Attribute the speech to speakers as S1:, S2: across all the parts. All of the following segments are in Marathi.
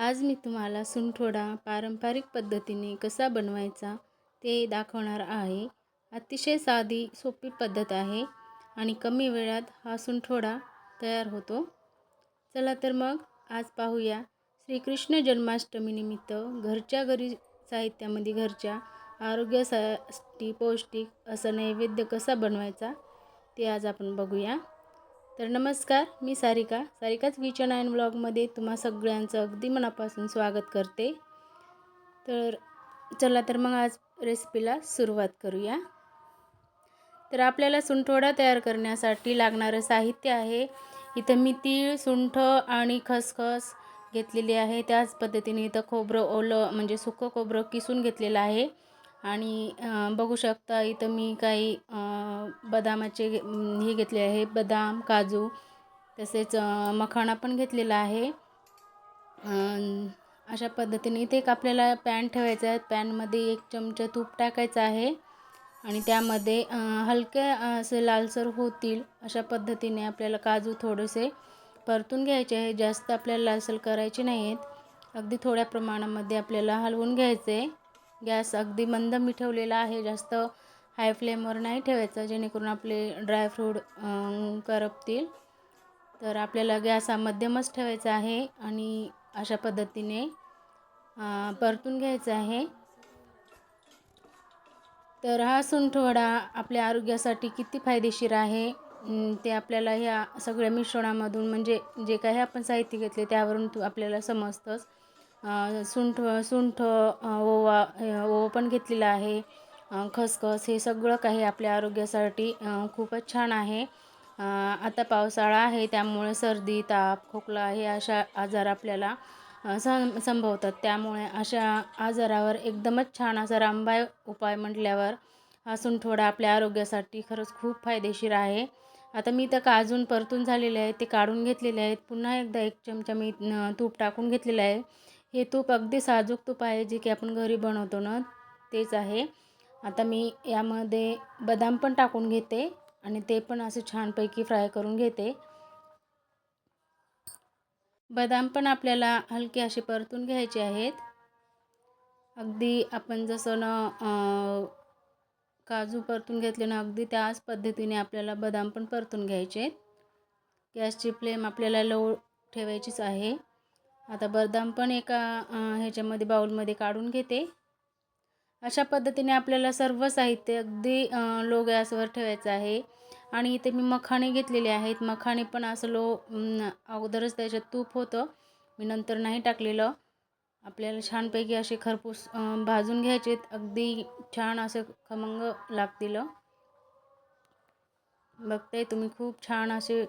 S1: आज मी तुम्हाला सुंठोडा पारंपरिक पद्धतीने कसा बनवायचा ते दाखवणार आहे. अतिशय साधी सोपी पद्धत आहे आणि कमी वेळात हा सुंठोडा तयार होतो. चला तर मग आज पाहूया श्रीकृष्ण जन्माष्टमीनिमित्त घरच्या घरी साहित्यामध्ये घरच्या आरोग्यासाठी पौष्टिक असं नैवेद्य कसा बनवायचा ते आज आपण बघूया. तर नमस्कार मी सारिका. सारिकाच किचन अँड ब्लॉगमध्ये तुम्हा सगळ्यांचं अगदी मनापासून स्वागत करते. तर चला तर मग आज रेसिपीला सुरुवात करूया. तर आपल्याला सुंठोडा तयार करण्यासाठी लागणारं साहित्य आहे. इथं मी तीळ सुंठ आणि खसखस घेतलेली आहे. त्याच पद्धतीने इथं खोबरं ओलं म्हणजे सुकं खोबरं किसून घेतलेलं आहे. आणि बघू शकता इथं मी काही बदामाचे हे घेतले आहे बदाम काजू तसेच मखाणा पण घेतलेला आहे. अशा पद्धतीने इथे एक आपल्याला पॅन ठेवायचं आहे. पॅनमध्ये एक चमचा तूप टाकायचं आहे आणि त्यामध्ये हलके असे लालसर होतील अशा पद्धतीने आपल्याला काजू थोडेसे परतून घ्यायचे आहे. जास्त आपल्याला लालसर करायचे नाही आहेत अगदी थोड्या प्रमाणामध्ये आपल्याला हलवून घ्यायचे गॅस अगदी मंद मी ठेवलेला आहे. जास्त हाय फ्लेमवर नाही ठेवायचं जेणेकरून आपले ड्रायफ्रूट करपतील. तर आपल्याला गॅस हा मध्यमच ठेवायचा आहे आणि अशा पद्धतीने परतून घ्यायचा आहे. तर हा सुंठवडा आपल्या आरोग्यासाठी किती फायदेशीर आहे ते आपल्याला ह्या सगळ्या मिश्रणामधून म्हणजे जे काही आपण साहित्य घेतले त्यावरून तू आपल्याला समजतंच सुंठ सुंठ ओवा ओवा पण घेतलेला आहे. खसखस हे सगळं काही आपल्या आरोग्यासाठी खूपच छान आहे. आता पावसाळा आहे त्यामुळे सर्दी ताप खोकला हे अशा आजार आपल्याला सं संभवतात. त्यामुळे अशा आजारावर एकदमच छान असा रामबाय उपाय म्हटल्यावर हा सुंठवडा आपल्या आरोग्यासाठी खरंच खूप फायदेशीर आहे. आता मी तर काजून परतून झालेले आहेत ते काढून घेतलेले आहेत. पुन्हा एकदा एक चमचा मी तूप टाकून घेतलेलं आहे. हे तूप अगदी साजूक तूप आहे जे की आपण घरी बनवतो ना तेच आहे. आता मी यामध्ये बदाम पण टाकून घेते आणि ते पण असे छानपैकी फ्राय करून घेते. बदाम पण आपल्याला हलके असे परतून घ्यायचे आहेत. अगदी आपण जसं ना काजू परतून घेतले ना अगदी त्याच पद्धतीने आपल्याला बदाम पण परतून घ्यायचे आहेत. गॅसची फ्लेम आपल्याला लो ठेवायचीच आहे. आता बदाम पण एका ह्याच्यामध्ये बाऊलमध्ये काढून घेते. अशा पद्धतीने आपल्याला सर्व साहित्य अगदी लो गॅसवर ठेवायचं आहे. आणि इथे मी मखाणे घेतलेले आहेत. मखाणे पण असं लो अगोदरच त्याच्यात तूप होतं. मी नंतर नाही टाकलेलं. आपल्याला छानपैकी असे खरपूस भाजून घ्यायचे अगदी छान असं खमंग लागतील. बघताय तुम्ही खूप छान असे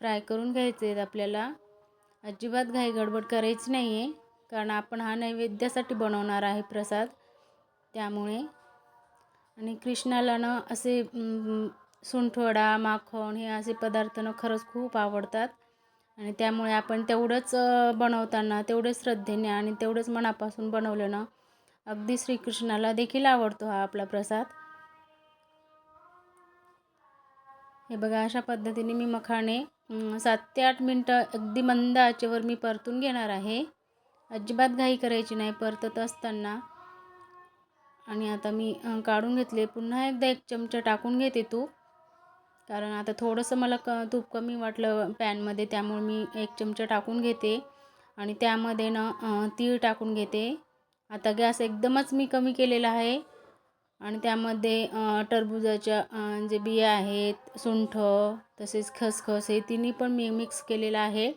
S1: फ्राय करून घ्यायचे आहेत आपल्याला. अजिबात घाई गडबड करायची नाही आहे कारण आपण हा नैवेद्यासाठी बनवणार आहे प्रसाद. त्यामुळे आणि कृष्णाला ना असे सुंठवडा माखण हे असे पदार्थ ना खरंच खूप आवडतात. आणि त्यामुळे आपण तेवढंच बनवताना तेवढंच श्रद्धेने आणि तेवढंच मनापासून बनवलं ना अगदी श्रीकृष्णाला देखील आवडतो हा आपला प्रसाद. हे बघा अशा पद्धतीने मी मखाणे सात ते आठ मिनटं अगदी मंद आचेवर मी परतून घेणार आहे. अजिबात घाई करायची नाही परतत असताना. आणि आता मी काढून घेतले. पुन्हा एकदा एक चमचा टाकून घेते तूप. कारण आता थोडंसं मला क तूप कमी वाटलं पॅनमध्ये त्यामुळे मी एक चमचा टाकून घेते. आणि त्यामध्ये ना तीळ टाकून घेते. आता गॅस एकदमच मी कमी केलेला आहे. आणि त्यामध्ये टरबुजाच्या जे बिया आहेत सुंठ तसेच खसखस हे तिन्ही पण मी मिक्स केलेलं आहे.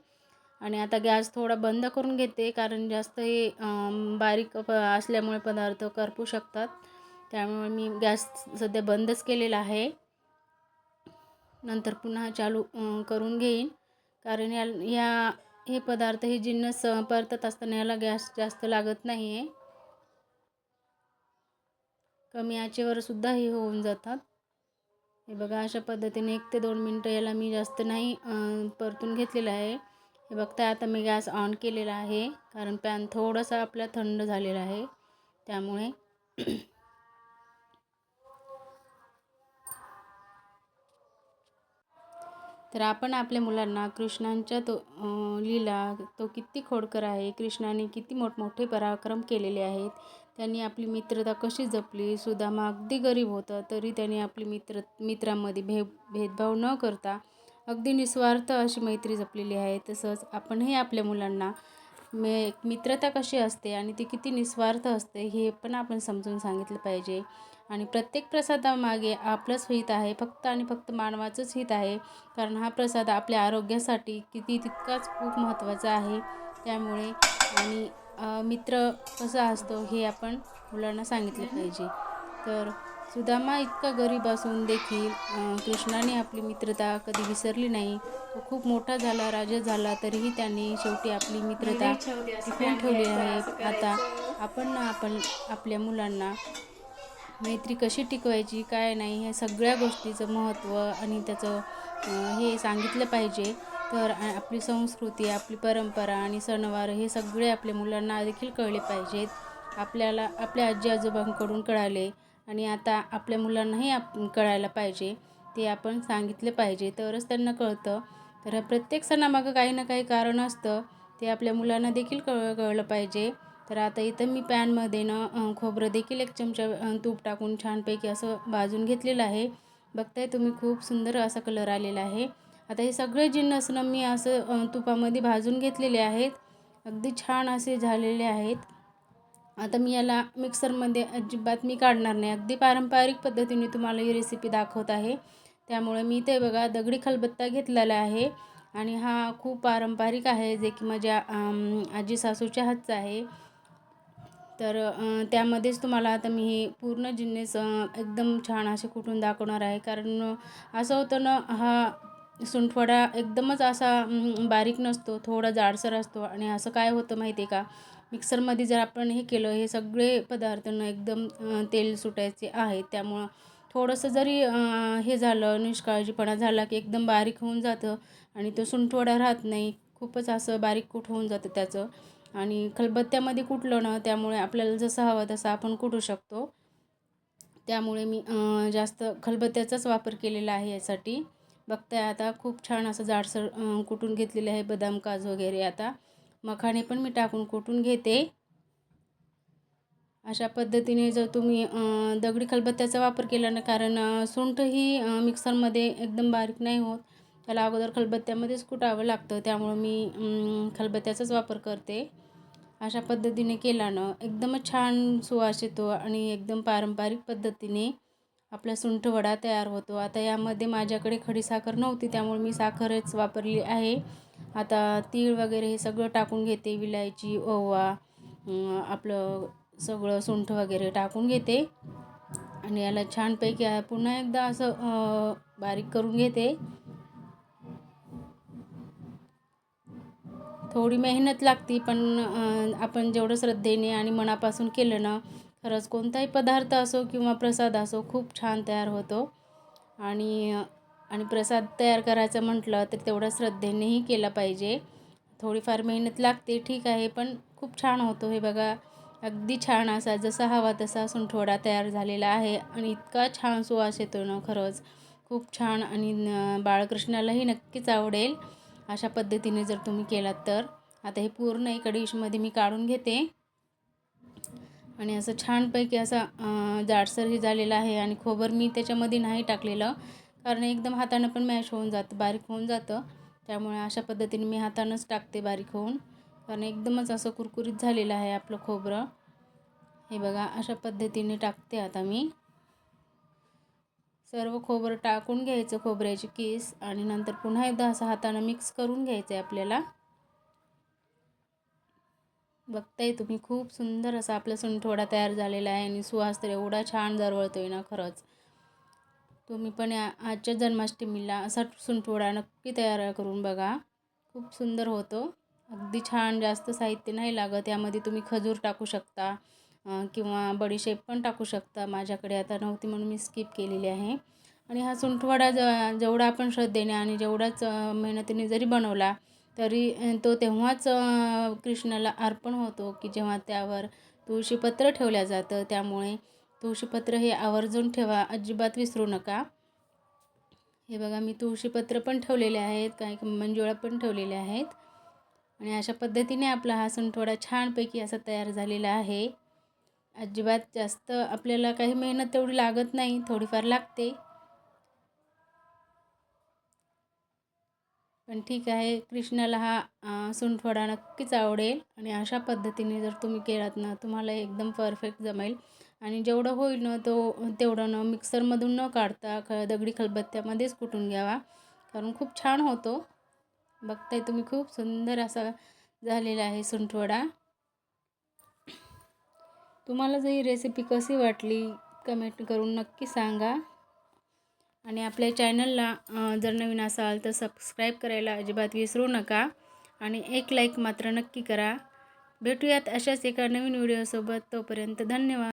S1: आणि आता गॅस थोडा बंद करून घेते कारण जास्त हे बारीक प असल्यामुळे पदार्थ करपू शकतात. त्यामुळे मी गॅस सध्या बंदच केलेला आहे. नंतर पुन्हा चालू करून घेईन. कारण या ह्या हे पदार्थ हे जिन्नस परतत असताना याला गॅस जास्त लागत नाही आहे कमी आचेवर सुद्धा हे होऊन जातात. हे बघा अशा पद्धतीने एक ते दोन मिनटं याला मी जास्त नाही परतून घेतलेलं आहे. हे बघता आता मी गॅस ऑन केलेला आहे कारण पॅन थोडासा आपला थंड झालेला आहे. त्यामुळे तर आपण आपल्या मुलांना कृष्णांच्या तो लीला तो किती खोडकर आहे कृष्णाने किती मोठमोठे पराक्रम केलेले आहेत त्यांनी आपली मित्रता कशी जपली? सुदामा अगदी गरीब होता तरी त्यांनी आपली मित्र मित्रांमध्ये भे भेदभाव न करता अगदी निस्वार्थ अशी मैत्री जपलेली आहे. तसंच आपणही आपल्या मुलांना मे मित्रता कशी असते आणि ती किती निस्वार्थ असते हे पण आपण समजून सांगितलं पाहिजे. आणि प्रत्येक प्रसादामागे आपलंच हित आहे फक्त आणि फक्त मानवाचंच हित आहे. कारण हा प्रसाद आपल्या आरोग्यासाठी किती तितकाच खूप महत्त्वाचा आहे. त्यामुळे आणि मित्र कसा असतो हे आपण मुलांना सांगितलं पाहिजे. तर सुदामा इतका गरीब असून देखील कृष्णाने आपली मित्रता कधी विसरली नाही. तो खूप मोठा झाला राजा झाला तरीही त्यांनी शेवटी आपली मित्रता टिकवून ठेवली आहे. आता आपण ना आपण आपल्या मुलांना मैत्री कशी टिकवायची काय नाही हे सगळ्या गोष्टीचं महत्त्व आणि त्याचं हे सांगितलं पाहिजे. तर आपली संस्कृती आपली परंपरा आणि सणवार हे सगळे आपल्या मुलांना देखील कळले पाहिजेत. आपल्याला आपल्या आजी आजोबांकडून कळाले आणि आता आपल्या मुलांनाही आप कळायला पाहिजे ते आपण सांगितले पाहिजे. तरच त्यांना कळतं. तर प्रत्येक सणामागं काही ना काही कारण असतं. ते आपल्या मुलांना देखील कळ कळलं पाहिजे. तर आता इथं मी पॅनमध्ये ना खोबरं देखील एक चमचा तूप टाकून छानपैकी असं भाजून घेतलेलं आहे. बघताय तुम्ही खूप सुंदर असा कलर आलेला आहे. आता हे सगळे जिन्नसनं मी असं तुपामध्ये भाजून घेतलेले आहेत. अगदी छान असे झालेले आहेत. आता मी याला मिक्सरमध्ये अजिबात मी काढणार नाही. अगदी पारंपरिक पद्धतीने तुम्हाला ही रेसिपी दाखवत आहे. त्यामुळे मी ते बघा दगडी खलबत्ता घेतलेला आहे. आणि हा खूप पारंपरिक आहे जे की माझ्या आजी सासूच्या हातचा आहे. तर त्यामध्येच तुम्हाला आता मी हे पूर्ण जिन्नेस एकदम छान असे कुठून दाखवणार आहे. कारण असं होतं ना हा सुंठवडा एकदमच असा बारीक नसतो थोडा जाडसर असतो. आणि असं काय होतं माहिती आहे का? मिक्सरमध्ये जर आपण हे केलं हे सगळे पदार्थ एकदम तेल सुटायचे आहे. त्यामुळं थोडंसं जरी हे झालं निष्काळजीपणा झाला की एकदम बारीक होऊन जातं आणि तो सुंठवडा राहत नाही खूपच असं बारीक कूट होऊन जातं त्याचं. आणि खलबत्त्यामध्ये कुटलं ना त्यामुळे आपल्याला जसं हवं तसं आपण कुटू शकतो. त्यामुळे मी जास्त खलबत्त्याचाच वापर केलेला आहे यासाठी. बघताय आता खूप छान असं जाडसर कुटून घेतलेलं आहे बदाम काजू वगैरे आता. मखाणे पण मी टाकून कुटून घेते. अशा पद्धतीने जर तुम्ही दगडी खलबत्त्याचा वापर केला ना कारण सुंठ ही मिक्सरमध्ये एकदम बारीक नाही होत. त्याला अगोदर खलबत्त्यामध्येच कुटावं लागतं. त्यामुळं मी खलबत्त्याचाच वापर करते. अशा पद्धतीने केला ना एकदमच छान सुवास येतो आणि एकदम पारंपरिक पद्धतीने आपला सुंठवडा तयार होतो. आता यामध्ये माझ्याकडे खडीसाखर नव्हती त्यामुळे मी साखरच वापरली आहे. आता तीळ वगैरे हे सगळं टाकून घेते विलायची ओवा आपलं सगळं सुंठ वगैरे टाकून घेते. आणि याला छानपैकी पुन्हा एकदा असं बारीक करून घेते. थोडी मेहनत लागते पण आपण जेवढं श्रद्धेने आणि मनापासून केलं ना खरंच कोणताही पदार्थ असो किंवा प्रसाद असो खूप छान तयार होतो. आणि आणि प्रसाद तयार करायचं म्हटलं तर तेवढं श्रद्धेनेही केला पाहिजे. थोडीफार मेहनत लागते ठीक आहे पण खूप छान होतो. हे बघा अगदी छान असा जसा हवा तसा सुंठवडा तयार झालेला आहे आणि इतका छान सुवास येतो ना खरंच. खूप छान आणि बाळकृष्णालाही नक्कीच आवडेल. अशा पद्धतीने जर तुम्ही केलात तर. आता हे पूर्ण एका डिशमध्ये मी काढून घेते. आणि असं छानपैकी असा जाडसरही जाडसर हे आहे आणि खोबर मी त्याच्यामध्ये नाही टाकलेलं. कारण एकदम हातानं पण मॅश होऊन जातं बारीक होऊन जातं. त्यामुळे अशा पद्धतीने मी हातानंच टाकते बारीक होऊन. कारण एकदमच असं कुरकुरीत झालेलं आहे आपलं खोबरं. हे बघा अशा पद्धतीने टाकते आता मी. सर्व खोबरं टाकून घ्यायचं खोबऱ्याची केस. आणि नंतर पुन्हा एकदा असं हातानं मिक्स करून घ्यायचं आहे आपल्याला. बघताय तुम्ही खूप सुंदर असा आपला सुंठवडा तयार झालेला आहे आणि सुवास तर एवढा छान दरवळतोय ना खरंच. तुम्ही पण या आजच्या जन्माष्टमीला असा सुंठवडा नक्की तयार करून बघा. खूप सुंदर होतो. अगदी छान जास्त साहित्य नाही लागत यामध्ये तुम्ही खजूर टाकू शकता किंवा बडीशेप पण टाकू शकता. माझ्याकडे आता नव्हती म्हणून मी स्किप केलेली आहे. आणि हा सुंठवडा ज जेवढा आपण श्रद्धेने आणि जेवढाच मेहनतीने जरी बनवला तरी तो तेव्हाच कृष्णाला अर्पण होतो की जेव्हा त्यावर तुळशीपत्र ठेवल्या जातं त्यामुळे तुळशीपत्र हे आवर्जून ठेवा. अजिबात विसरू नका. हे बघा मी तुळशीपत्र पण ठेवलेले आहेत काही मंजुळा पण ठेवलेले आहेत. आणि अशा पद्धतीने आपला हा थोडा छानपैकी असा तयार झालेला आहे. अजिबात जास्त आपल्याला काही मेहनत तेवढी लागत नाही थोडीफार लागते. पण ठीक आहे कृष्णाला हा सुंठवडा नक्कीच आवडेल. आणि अशा पद्धतीने जर तुम्ही केलात ना तुम्हाला एकदम परफेक्ट जमेल. आणि जेवढं होईल ना तो तेवढं न मिक्सरमधून न काढता ख दगडी खलबत्त्यामध्येच कुटून घ्यावा. कारण खूप छान होतो. बघताय तुम्ही खूप सुंदर असा झालेला आहे सुंठवडा तुम्हाला जर ही रेसिपी कशी वाटली कमेंट करून नक्की सांगा. आणि आपल्या चॅनलला जर नवीन असाल तर सबस्क्राईब करायला अजिबात विसरू नका आणि एक लाईक मात्र नक्की करा. भेटूयात अशाच एका नवीन व्हिडिओसोबत तोपर्यंत धन्यवाद.